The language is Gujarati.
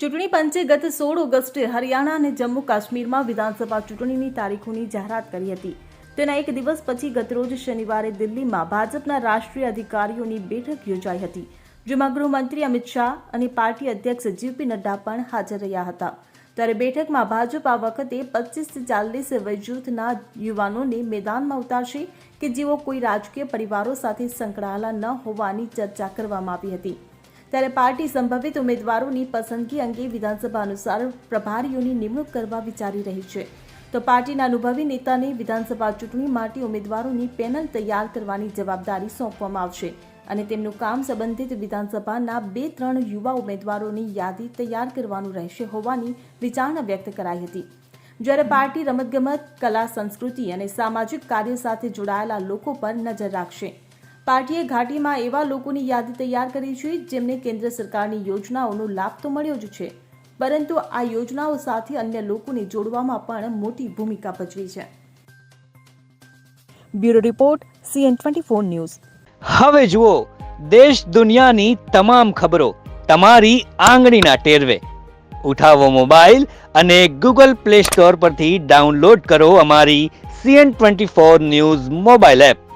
ચૂંટણી પંચે ગત સોળ ઓગસ્ટે હરિયાણા અને જમ્મુ કાશ્મીરમાં વિધાનસભા ચૂંટણીની તારીખોની જાહેરાત કરી હતી. તેના એક દિવસ પછી ગતરોજ શનિવારે દિલ્હીમાં ભાજપના રાષ્ટ્રીય અધિકારીઓની બેઠક યોજાઈ હતી, જેમાં ગૃહમંત્રી અમિત શાહ અને પાર્ટી અધ્યક્ષ જેપી નડ્ડા પણ હાજર રહ્યા હતા. ત્યારે બેઠકમાં ભાજપ આ વખતે પચીસથી ચાલીસ વયજૂથના યુવાનોને મેદાનમાં ઉતારશે કે જેઓ કોઈ રાજકીય પરિવારો સાથે સંકળાયેલા ન હોવાની ચર્ચા કરવામાં આવી હતી. ત્યારે પાર્ટી સંભવિત ઉમેદવારોની પસંદગી અંગે વિધાનસભા અનુસાર પ્રભારીઓની નિમણૂક કરવા વિચારી રહી છે. તો પાર્ટીના અનુભવી નેતાને વિધાનસભા ચૂંટણી માટે ઉમેદવારોની પેનલ તૈયાર કરવાની જવાબદારી સોંપવામાં આવશે અને તેમનું કામ સંબંધિત વિધાનસભાના બે ત્રણ યુવા ઉમેદવારોની યાદી તૈયાર કરવાનું રહેશે હોવાની વિચારણા વ્યક્ત કરાઈ હતી. જ્યારે પાર્ટી રમતગમત, કલા, સંસ્કૃતિ અને સામાજિક કાર્ય સાથે જોડાયેલા લોકો પર નજર રાખશે. પાર્ટીએ ઘાટીમાં એવા લોકોની યાદી તૈયાર કરી છે જેમને કેન્દ્ર સરકારની યોજનાઓનો લાભ તો મળ્યો જ છે. પરંતુ આ યોજનાઓ સાથે અન્ય લોકોને જોડવામાં પણ મોટી ભૂમિકા ભજવી છે. Bureau report, CN twenty four news. હવે જુઓ, દેશ દુનિયાની તમામ ખબરો તમારી આંગળીના ટેરવે. ઉઠાવો મોબાઈલ અને ગૂગલ પ્લે સ્ટોર પરથી ડાઉનલોડ કરો અમારી CN twenty four news mobile app.